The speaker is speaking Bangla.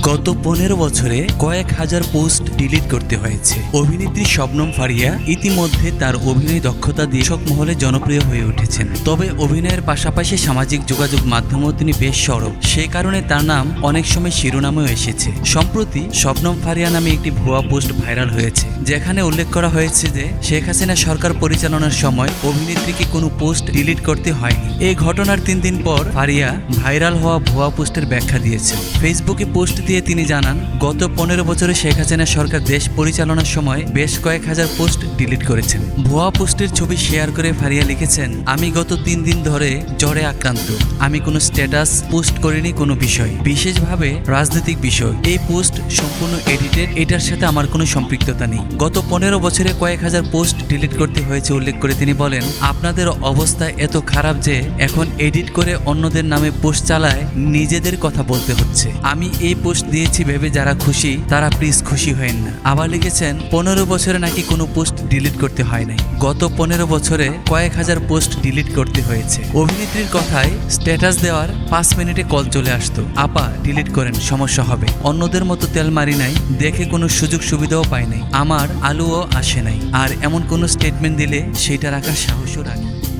গত পনেরো বছরে কয়েক হাজার পোস্ট ডিলিট করতে হয়েছে। অভিনেত্রী শবনম ফারিয়া ইতিমধ্যে তার অভিনয় দক্ষতা দিয়ে দর্শক মহলে জনপ্রিয় হয়ে উঠেছেন। তবে অভিনয়ের পাশাপাশি সামাজিক যোগাযোগ মাধ্যমেও তিনি বেশ সরব। সে কারণে তার নাম অনেক সময় শিরোনামেও এসেছে। সম্প্রতি শবনম ফারিয়া নামে একটি ভুয়া পোস্ট ভাইরাল হয়েছে, যেখানে উল্লেখ করা হয়েছে যে শেখ হাসিনা সরকার পরিচালনার সময় অভিনেত্রীকে কোনো পোস্ট ডিলিট করতে হয়নি। এই ঘটনার তিন দিন পর ফারিয়া ভাইরাল হওয়া ভুয়া পোস্টের ব্যাখ্যা দিয়েছে ফেসবুকে পোস্ট দিয়ে তিনি জানান, গত পনেরো বছরে শেখ হাসিনা সরকার দেশ পরিচালনার সময় বেশ কয়েক হাজার পোস্ট ডিলিট করেছেন। ভুয়া পোস্টের ছবি শেয়ার করে ফারিয়া লিখেছেন, আমি গত তিন দিন ধরে জ্বরে আক্রান্ত। আমি কোনো স্ট্যাটাস পোস্ট করিনি কোনো বিষয়। বিশেষভাবে রাজনৈতিক বিষয়। এই পোস্ট সম্পূর্ণ এডিটেড। এটার সাথে আমার কোনো সম্পৃক্ততা নেই। গত পনেরো বছরে কয়েক হাজার পোস্ট ডিলিট করতে হয়েছে উল্লেখ করে তিনি বলেন, আপনাদের অবস্থা এত খারাপ যে এখন এডিট করে অন্যদের নামে পোস্ট চালায় নিজেদের কথা বলতে হচ্ছে। আমি এই পোস্ট দিয়েছি ভেবে যারা খুশি, তারা প্লিজ খুশি হয়েন না। আবার লিখেছেন, পনেরো বছরে নাকি কোনো পোস্ট ডিলিট করতে হয় নাই। গত পনেরো বছরে কয়েক হাজার পোস্ট ডিলিট করতে হয়েছে। অভিনেত্রীর কথায় স্ট্যাটাস দেওয়ার পাঁচ মিনিটে কল চলে আসতো। আপা ডিলিট করেন, সমস্যা হবে। অন্যদের মতো তেল মারি নাই, দেখে কোনো সুযোগ সুবিধাও পাই নাই। আমার আলুও আসে নাই। আর এমন কোনো স্টেটমেন্ট দিলে সেটা রাখার সাহসও রাখি